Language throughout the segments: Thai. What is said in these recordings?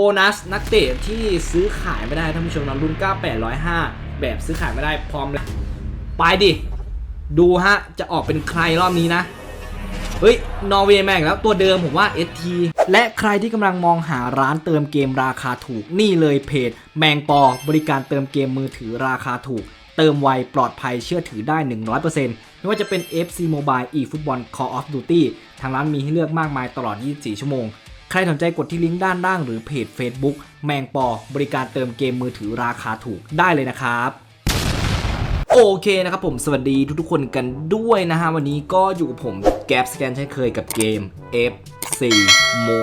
โบนัสนักเตะที่ซื้อขายไม่ได้ท่านผู้ชมนะรุ่น 9805 แบบซื้อขายไม่ได้พร้อมแล้วไปดิ ดูฮะ จะออกเป็นใครรอบนี้นะ เฮ้ย นอร์เวย์แม่งแล้วตัวเดิมผมว่า ST และใครที่กำลังมองหาร้านเติมเกมราคาถูก นี่เลยเพจ แมงปอบริการเติมเกมมือถือราคาถูก เติมไวปลอดภัยเชื่อถือได้ 100%ไม่ว่าจะเป็น FC Mobile eFootball Call of Duty ทางร้านมีให้เลือกมากมายตลอด 24 ชั่วโมง ใครสนใจกดที่ลิงก์ด้านล่างหรือเพจ Facebook แมงปอบริการเติมเกมมือถือราคาถูกได้เลยนะครับโอเคนะครับผมสวัสดีทุกๆคนกันด้วยนะฮะ วันนี้ก็อยู่กับผมแก๊ปสแกนเช่นเคยกับเกม FC Mo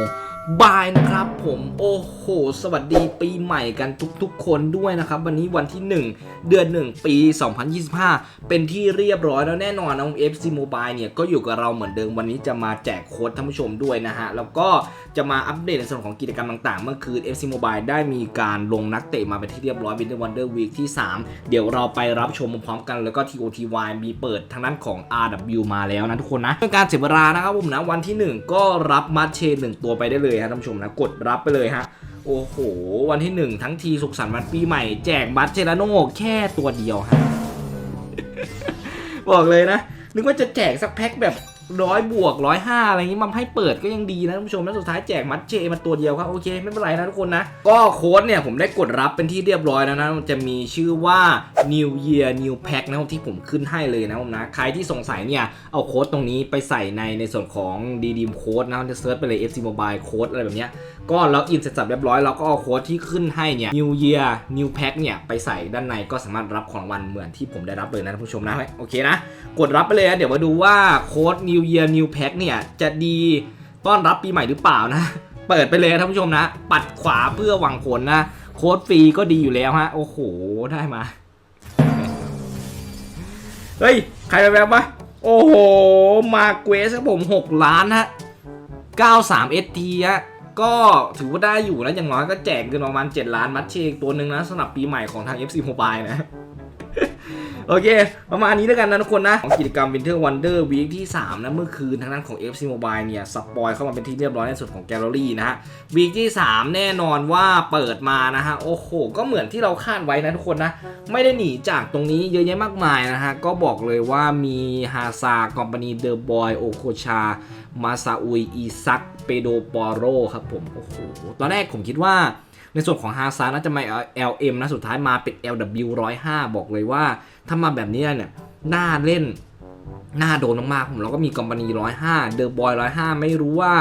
บายนะครับผมโอ้โห สวัสดีปีใหม่กันทุกๆคนด้วยนะครับ วันนี้วันที่ 1 เดือน 1 ปี 2025 เป็นที่เรียบร้อยแล้วแน่นอนนะ FC Mobile เนี่ย ก็อยู่กับเราเหมือนเดิมวันนี้จะมาแจกโค้ดท่านผู้ชมด้วยนะฮะ แล้วก็จะมาอัปเดตในส่วนของกิจกรรมต่างๆ เมื่อคืน FC Mobile ได้มีการลงนักเตะมาเป็นที่เรียบร้อย Winter Wonder Week ที่ 3 เดี๋ยวเราไปรับชมพร้อมกันแล้วก็ TOTY มีเปิดทางด้านของ RW มาแล้วนะทุกคนนะเป็นการเสียเวลานะครับผมนะวันที่ 1 ก็รับมัดเชนหนึ่งตัวไปได้เลยฮะท่านผู้ชมนะกดรับไปเลยฮะโอ้โห วันที่1ทั้งทีสุขสันต์วันปีใหม่ แจกบัตรเจลาโน่แค่ตัวเดียวฮะบอกเลยนะ นึกว่าจะแจกสักแพ็คแบบ ร้อยบวกร้อยห้าอะไรอย่างงี้มาให้เปิดก็ยังดีนะท่านผู้ชมแล้วสุดท้ายแจกมัดเจมาตัวเดียวครับโอเคไม่เป็นไรนะทุกคนนะ ก็โค้ดเนี่ยผมได้กดรับเป็นที่เรียบร้อยแล้วนะมันจะมีชื่อว่า New Year New Pack นะครับที่ผมขึ้นให้เลยนะผมนะใครที่สงสัยเนี่ยเอาโค้ดตรงนี้ไปใส่ในในส่วนของดีดีมโค้ดนะจะเซิร์ชไปเลย FC Mobile โค้ดอะไรแบบเนี้ยก็ล็อกอินเสร็จสับเรียบร้อยแล้วก็เอาโค้ดที่ขึ้นให้เนี่ย New Year New Pack เนี่ยไปใส่ด้านในก็สามารถรับของรางวัลเหมือนที่ผมได้รับเลยนะท่านผู้ชมนะโอเคนะกดรับไปเลยนะเดี๋ยวมาดูว่าโค้ด New Year New Pack เนี่ยจะดีต้อนรับปีใหม่หรือเปล่านะ เปิดไปเลยท่านผู้ชมนะ ปัดขวาเพื่อหวังผลนะ โค้ดฟรีก็ดีอยู่แล้วฮะ โอ้โห ได้มา เฮ้ย ใครไปแบบวะโอ้โห มาเกวสครับผม 6 ล้านฮะ 93 ST ฮะก็ถือว่าได้อยู่แล้วอย่างน้อยก็แจกเงินประมาณ 7 ล้านมัดเชกตัวหนึ่งนะสำหรับปีใหม่ของทาง FC Mobile นะ โอเค ประมาณนี้แล้วกันนะทุกคนนะ ของกิจกรรม Winter Wonder Week ที่ 3 นะ เมื่อคืนทางด้านของ FC Mobile เนี่ย สปอยเข้ามาเป็นที่เรียบร้อยในส่วนของแกลเลอรี่นะฮะวีคที่ 3 แน่นอนว่าเปิดมานะฮะ โอ้โห ก็เหมือนที่เราคาดไว้นะทุกคนนะ ไม่ได้หนีจากตรงนี้เยอะแยะมากมายนะฮะ ก็บอกเลยว่ามีฮาซาคอมพานีเดอะบอยโอโคชามาซาอุยอีซักเปโดปอโรครับผมโอ้โหตอนแรกผมคิดว่า ในส่วนของฮาซาน่าจะมา LM นะสุดท้ายมาเป็น LW 105 บอกเลยว่า ถ้ามาแบบนี้เนี่ยน่าเล่นน่าโดนมากๆผมแล้วก็มีกอมพานี105 เดอะบอย 105 ไม่รู้ว่า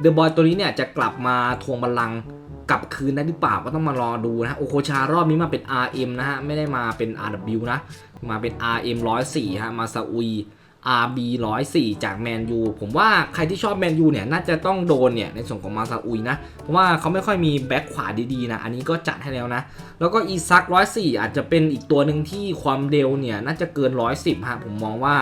เดอะบอยตัวนี้เนี่ยจะกลับมาทวงบัลลังก์กลับคืนได้หรือเปล่าก็ต้องมารอดูนะโอโคชารอบนี้มาเป็น RM นะฮะ ไม่ได้มาเป็น RW นะ มาเป็น RM 104ฮะมาซาอุย RB 104 จากแมนยูผมว่าใครที่ชอบแมนยูเนี่ยน่าจะต้องโดนเนี่ยในส่วนของมาซาอุยนะ เพราะว่าเขาไม่ค่อยมีแบ็คขวาดีๆนะ อันนี้ก็จัดให้แล้วนะ แล้วก็อีซัก104 อาจจะเป็นอีกตัวหนึ่งที่ความเร็วเนี่ยน่าจะเกิน 110ฮะผมมองว่า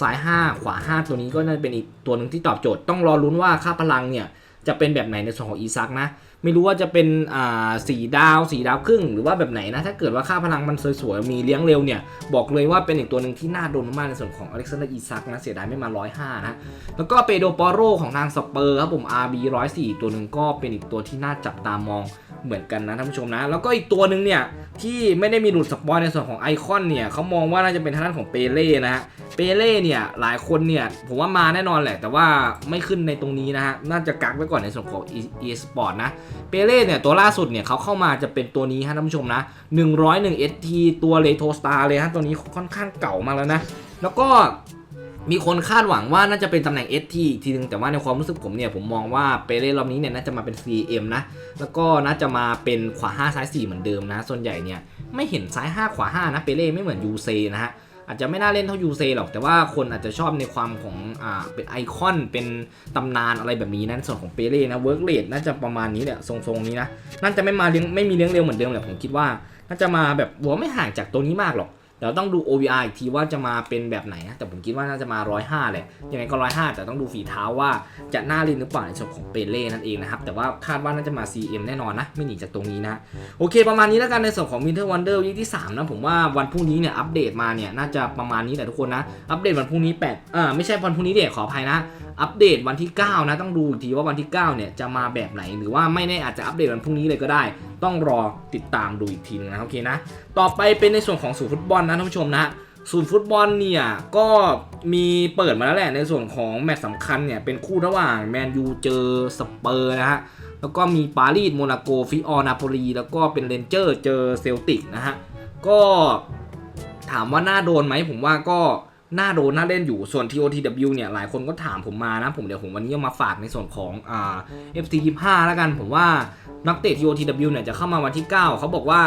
ซ้าย 5 ขวา 5 ตัวนี้ก็น่าจะเป็นอีกตัวหนึ่งที่ตอบโจทย์ต้องรอลุ้นว่าค่าพลังเนี่ยจะเป็นแบบไหนในส่วนของอีซักนะ ไม่รู้ว่าจะเป็นอ่าสีดาวสีดาวครึ่งหรือว่าแบบไหนนะ ถ้าเกิดว่าค่าพลังมันสวยๆ มีเลี้ยงเร็วเนี่ย บอกเลยว่าเป็นอีกตัวหนึ่งที่น่าโดนมากๆในส่วนของอเล็กซานเดอร์อีซักนะ เสียดายไม่มา 105 นะ แล้วก็เปโดปอโรของทางสเปอร์ครับผม RB 104 ตัวหนึ่งก็เป็นอีกตัวที่น่าจับตามอง เหมือนกันนะท่านผู้ชมนะ แล้วก็อีกตัวหนึ่งเนี่ยที่ไม่ได้มีหลุดสปอยในส่วนของไอคอนเนี่ยเขามองว่าน่าจะเป็นทางด้านของเปเล่นะฮะเปเล่เนี่ยหลายคนเนี่ยผมว่ามาแน่นอนแหละ แต่ว่าไม่ขึ้นในตรงนี้นะฮะน่าจะกักไว้ก่อนในส่วนของ e sport นะเปเล่เนี่ยตัวล่าสุดเนี่ยเขาเข้ามาจะเป็นตัวนี้ฮะท่านผู้ชมนะ101 ST ตัวเลโทสตาร์เลยฮะตัวนี้ค่อนข้างเก่ามากแล้วนะแล้วก็ มีคนคาดหวังว่าน่าจะเป็นตำแหน่ง ST อีกทีนึงแต่ว่าในความรู้สึกผมเนี่ยผมมองว่าเปเล่รอบนี้เนี่ยน่าจะมาเป็น CM นะ แล้วก็น่าจะมาเป็นขวา 5 ซ้าย 4 เหมือนเดิมนะ ส่วนใหญ่เนี่ยไม่เห็นซ้าย 5 ขวา 5 นะเปเล่ไม่เหมือนยูเซนะฮะอาจจะไม่น่าเล่นเท่ายูเซหรอก แต่ว่าคนอาจจะชอบในความของอ่าเป็นไอคอนเป็นตำนานอะไรแบบนี้นะในส่วนของเปเล่นะเวิร์กเลดน่าจะประมาณนี้แหละทรงๆนี้นะน่าจะไม่มาเลี้ยงไม่มีเลี้ยงเร็วเหมือนเดิมแหละผมคิดว่าน่าจะมาแบบหัวไม่ห่างจากตัวนี้มากหรอก เดี๋ยวต้องดู OVR อีกทีว่าจะมาเป็นแบบไหนนะ แต่ผมคิดว่าน่าจะมา 105 แหละ ยังไงก็ 105 แต่ต้องดูฝีเท้าว่าจะน่าเล่นหรือเปล่าในส่วนของเปเล่นั่นเองนะครับ แต่ว่าคาดว่าน่าจะมา CM แน่นอนนะ ไม่หนีจากตรงนี้นะ โอเค ประมาณนี้แล้วกันในส่วนของ Winter Wonder วีคที่ 3 นะ ผมว่าวันพรุ่งนี้เนี่ยอัปเดตมาเนี่ยน่าจะประมาณนี้แหละทุกคนนะ อัปเดตวันพรุ่งนี้8อ่าไม่ใช่วันพรุ่งนี้เด็กขออภัยนะอัปเดตวันที่ 9 นะ ต้องดูอีกทีว่าวันที่ 9 เนี่ย จะมาแบบไหน หรือว่าไม่แน่อาจจะอัปเดตวันพรุ่งนี้เลยก็ได้ ต้องรอติดตามดูอีกทีนึงนะโอเคนะ ต่อไปเป็นในส่วนของสูนย์ฟุตบอลนะท่านผู้ชมนะศูนย์ฟุตบอลเนี่ยก็มีเปิดมาแล้วแหละในส่วนของแมตช์สำคัญเนี่ยเป็นคู่ระหว่างแมนยูเจอสเปอร์นะฮะแล้วก็มีปารีสโมนาโกฟิออนาโปลีแล้วก็เป็นเรนเจอร์เจอเซลติกนะฮะก็ถามว่าน่าโดนไหมผมว่าก็น่าโดนน่าเล่นอยู่ส่วน TOTW เนี่ยหลายคนก็ถามผมมานะผมเดี๋ยวผมวันนี้มาฝากในส่วนของอ่า FC 25แล้วกันผมว่านักเตะ TOTW เนี่ยจะเข้ามาวันที่ 9 เขาบอกว่า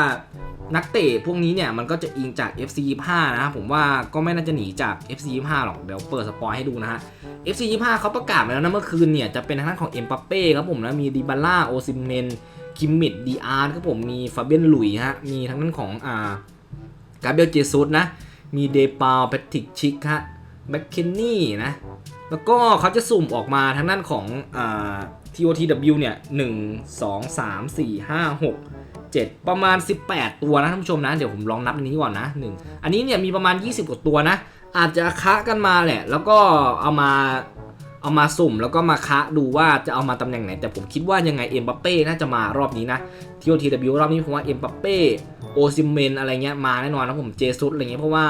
นักเตะพวกนี้เนี่ยมันก็จะอิงจาก FC 25นะครับผมว่าก็ไม่น่าจะหนีจาก FC 25หรอกเดี๋ยวเปิดสปอยให้ดูนะฮะ FC 25เขาประกาศมาแล้วนะเมื่อคืนเนี่ยจะเป็นทางด้านของเอ็มปัปเป้ครับผมนะมีดิบาล่าโอซิเมนคิมมิดดีอาร์ครับผมมีฟาเบียนหลุยฮะมีทางด้านของอ่ากาเบรียลเจซุสนะมีเดปาแพทริกชิกฮะแมคเคนนี่นะแล้วก็เขาจะสุ่มออกมาทางด้านของอ่า TOTW เนี่ย1 2 3 4 5 6 7 ประมาณ 18 ตัวนะท่านผู้ชมนะเดี๋ยวผมลองนับในนี้ก่อนนะ1อันนี้เนี่ยมีประมาณ 20กว่าตัวนะ อาจจะคะกันมาแหละ แล้วก็เอามาเอามาสุ่มแล้วก็มาคะดูว่าจะเอามาตำแหน่งไหน แต่ผมคิดว่ายังไงเอ็มบัปเป้น่าจะมารอบนี้นะ TOTW รอบนี้ผมว่าเอ็มบัปเป้โอซิเมนอะไรเงี้ยมาแน่นอนนะผมเจซุสอะไรเงี้ยเพราะว่า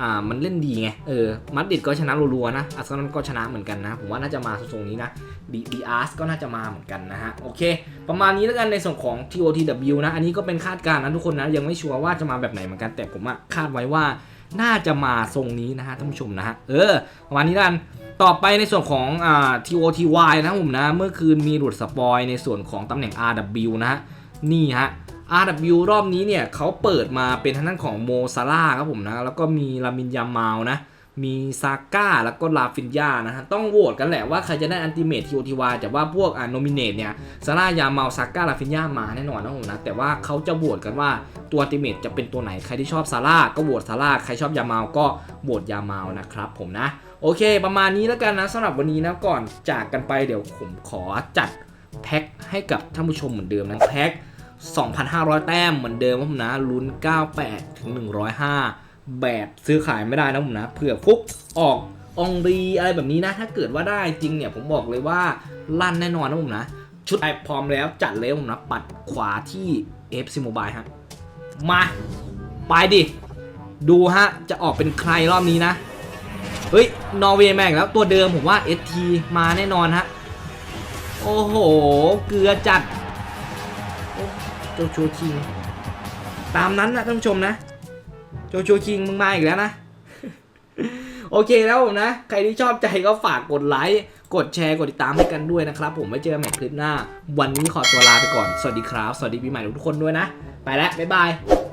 อ่ามันเล่นดีไง เออมัดดิดก็ชนะรัวๆนะอาร์เซนอลก็ชนะเหมือนกันนะ ผมว่าน่าจะมาทรงนี้นะดีดีอาร์สก็น่าจะมาเหมือนกันนะฮะ โอเค ประมาณนี้แล้วกันในส่วนของ TOTW นะ อันนี้ก็เป็นคาดการณ์นะทุกคนนะ ยังไม่ชัวร์ว่าจะมาแบบไหนเหมือนกัน แต่ผมอะคาดไว้ว่าน่าจะมาทรงนี้นะฮะท่านผู้ชมนะฮะ เออประมาณนี้แล้วกันต่อไปในส่วนของอ่า TOTY นะผมนะ เมื่อคืนมีหลุดสปอยในส่วนของตำแหน่ง RW นะฮะ นี่ฮะ RW รอบนี้เนี่ยเขาเปิดมาเป็นทางด้านของโมซาร่าครับผมนะ แล้วก็มีลามินยามาวนะ มีซาก้าแล้วก็ลาฟินยานะฮะ ต้องโหวตกันแหละว่าใครจะได้อันติเมททีโอทีวาแต่ว่าพวกอ่าโนมิเนตเนี่ยซาร่ายามาวซาก้าลาฟินยามาแน่นอนนะผมนะ แต่ว่าเขาจะโหวตกันว่าตัวอันติเมทจะเป็นตัวไหน ใครที่ชอบซาร่าก็โหวตซาร่า ใครชอบยามาวก็โหวตยามาวนะครับผมนะ โอเค ประมาณนี้แล้วกันนะสำหรับวันนี้นะ ก่อนจากกันไปเดี๋ยวผมขอจัดแพ็คให้กับท่านผู้ชมเหมือนเดิมนะแพ็ค 2,500 แต้มเหมือนเดิมผมนะลุ้น 98 ถึง 105 แบบซื้อขายไม่ได้นะผมนะเผื่อฟุกออกองรีอะไรแบบนี้นะ ถ้าเกิดว่าได้จริงเนี่ยผมบอกเลยว่าลั่นแน่นอนนะผมนะ ชุดไอพร้อมแล้วจัดเลยผมนะ ปัดขวาที่ FC Mobile ฮะ มา ไปดิ ดูฮะ จะออกเป็นใครรอบนี้นะ เฮ้ย นอร์เวย์แม่งแล้วตัวเดิมผมว่า ST มาแน่นอนฮะ โอ้โห เกลือจัด จโชคิง ตามนั้นนะท่านผู้ชมนะ โจโชคิงมึงมาอีกแล้วนะ โอเคแล้วผมนะ ใครที่ชอบใจก็ฝากกดไลค์กดแชร์กดติดตามให้กันด้วยนะครับ ผมไว้เจอกันใหม่คลิปหน้า วันนี้ขอตัวลาไปก่อน สวัสดีครับ สวัสดีปีใหม่ทุกคนด้วยนะ ไปแล้วบ๊ายบาย